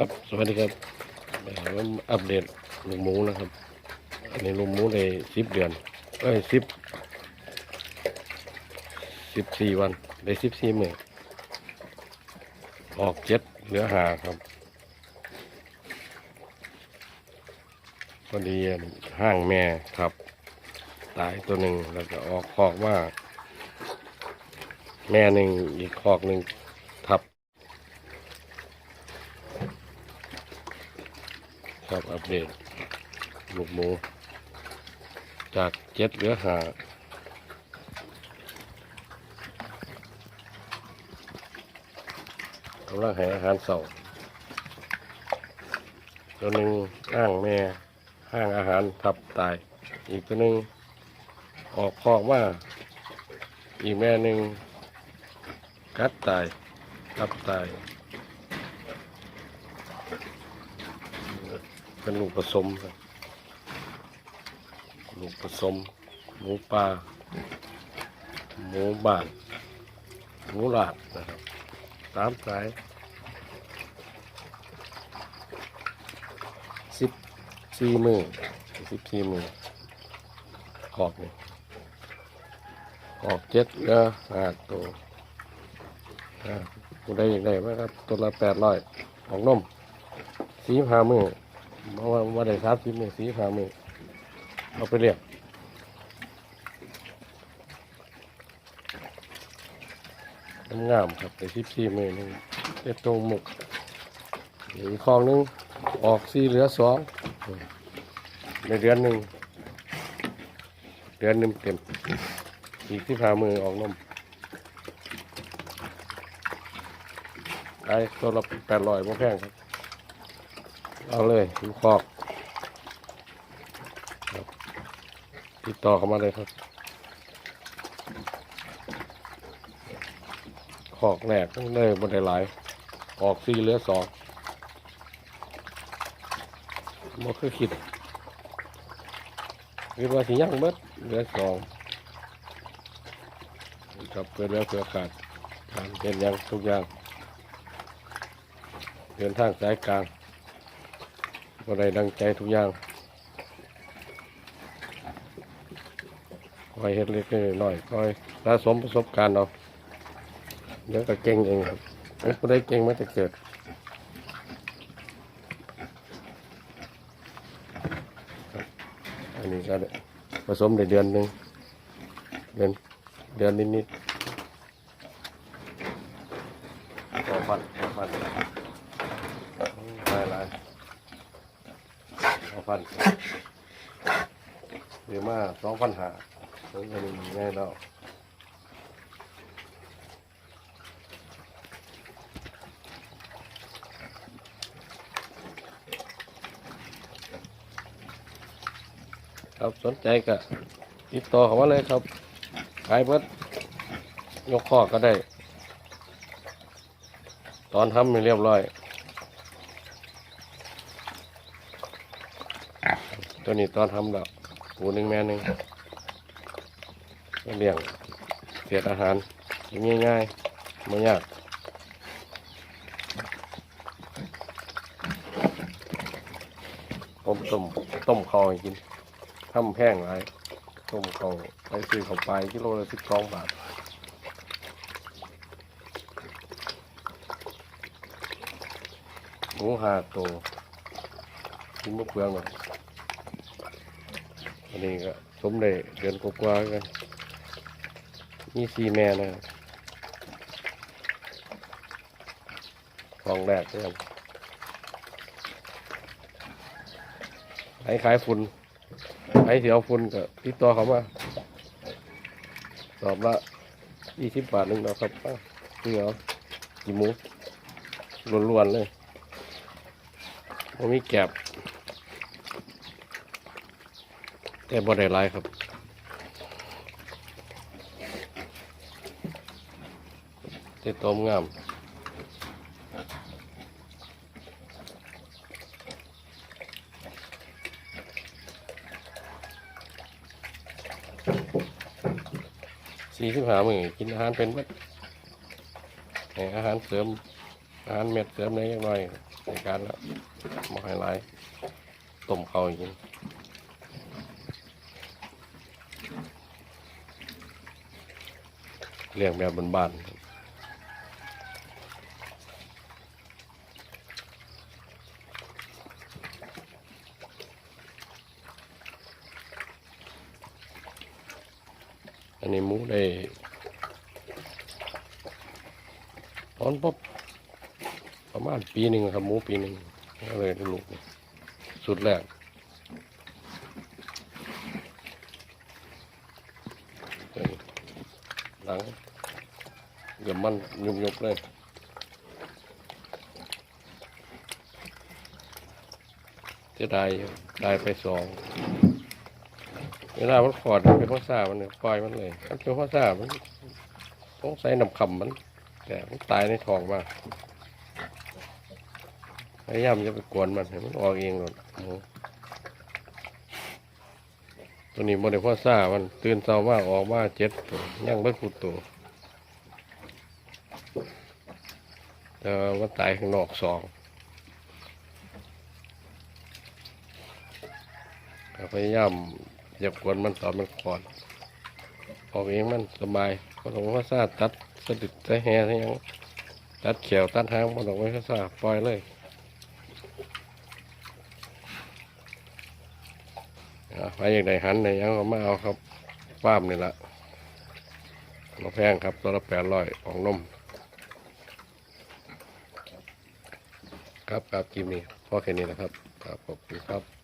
ครับ สวัสดีครับเดี๋ยวผมอัปเดตลูกหมูนะครับ อันนี้ลูกหมูในสิบเดือนเอ้ยสิบสิบสี่วันได้สิบสี่มื้อออกเจ็ดเหลือหาครับพอดีห้างแม่ครับ ตายตัวหนึ่งแล้วก็ออกคอกว่า แม่หนึ่งอีกคอกหนึ่งทับ ครับอัปเดตลูกหมูจากเจ็ดเหลือหากำลังให้อาหารเสาตัวหนึ่งห้างแม่ห้างอาหารทับตาย อีกตัวหนึ่งออกคอกว่า อีกแม่หนึ่งกัดตายทับตาย เป็นลูกผสมครับลูกผสม หมูป่าหมูบ้านหมูหลาดนะครับสามสายสิบสี่มือสิบสี่มือขอบนี่ขอบเจ็ดเด้อห้าตัวอ่าผู้ใดอยากได้ไหมครับ ตัวละแปดร้อยออกนมสีห้ามือ เพราะว่าว่าได้ครับสิบมือสีห้ามือเอาไปเรียกงามครับไปสิบสี่มือหนึงเจ็ดตรงหมุกอีกคลองหนึงออกสี่เหลือสองในเดือนหนึ่งเดือนหนึ่งเต็มอีกที่พามือออกนมไอ้ตัวละแปดร้อยบ่แพงครับ เอาเลยดูคอกติดต่อเข้ามาเลยครับคอกแรกเลยบนได้หลายออกสี่เหลือสองบ่คือคิดคิดว่าสิยังเบิดเหลือสองครับเพื่อแล้วเพื่อขาดการเป็นยังทุกอย่าง เดินทางสายกลาง ก็ได้ดังใจทุกอย่างคอยเฮ็ดเล็กๆน้อยคอยสะสมประสบการณ์เอาเดี๋ยวก็เก่งเองครับไม่ได้เก่งมาแต่เกิดอันนี้ก็ผสมได้เดือนหนึ่งเดือนเดือนนิดๆพอพันพอพันหลายห ลายสองพันหรือมาสองพันหาถึงจะมีง่ายแล้วครับสนใจก็ติดต่อเขามาเลยครับ ขายเบิดยกข้อก็ได้ ตอนทำไม่เรียบร้อย ตัวนี้ตอนทำแล้วปูหนึ่งแม่หนึ่งเลี้ยงเสียอาหารง่ายๆไม่ยากผมต้มต้มข้าวให้กินทำแพงไรต้มข้าวไปซื้อข้าไปกิโลละสิบสองบาทหมูหาโตวกินมะเฟืองหรอกอั นนี้ก็สมได้เดือนกว่าๆกันนี่สี่แม่นะครับของแรกเรื่องไอ้ขายฝุ่นไอ้เสียวฝุ่นก็ติดต่อเขามาสอบละยี่สิบบาทหนึ่งเนาะครับนี่เหรอกี่หมูล้วนๆเลยมันมีแก็บ แต่บ่ได้หลายครับแต่ต้มงามสี่สิบห้ามือกินอาหารเป็นเบัดให้อาหารเสริม อาหารเม็ดเสริมเล็กน้อยในการแล้วมาให้หลายต้มเขาอย่างนี้ เลี้ยงแบบบ้านๆอันนี้หมูได้ตอนป๊บประมาณปีหนึ่งครับหมูปีหนึ่งก็เลยลูกสุดแรกหลัง เดี๋ยวมันยุบยุบเลยจะได้ได้ไปสองเวลามันขอดมันเป็นข้อซามันเนี่ยปล่อยมันเลยมันเป็นข้อซามันต้องใส่น้ำคำมัน แต่มันตายในท้องมากพยายามจะไปกวนมันให้มันออกเองหรอกหมูตัวนี้มันเป็นข้อซามันตื่นเช้ามากออกมาเจ็ดตัวย่างเบิดขุดตัว แต่ว่าตายข้างนอกสองพยายามอย่ากวนมันตอมันขอดออกเองมันสบายพอต้องว่าซาตัดสะดิดใส่แห่ใส่หยังตัดเขียวตัดหางพอต้องไว้ซาปล่อยเลยไปอย่างใดหันในยังก็มาเอาครับป้ามนี่ละมาแพงครับตัวละแปดร้อยของนม ครับครับกิมนี่พอแค่นี้นะครับครับขอบคุณครับ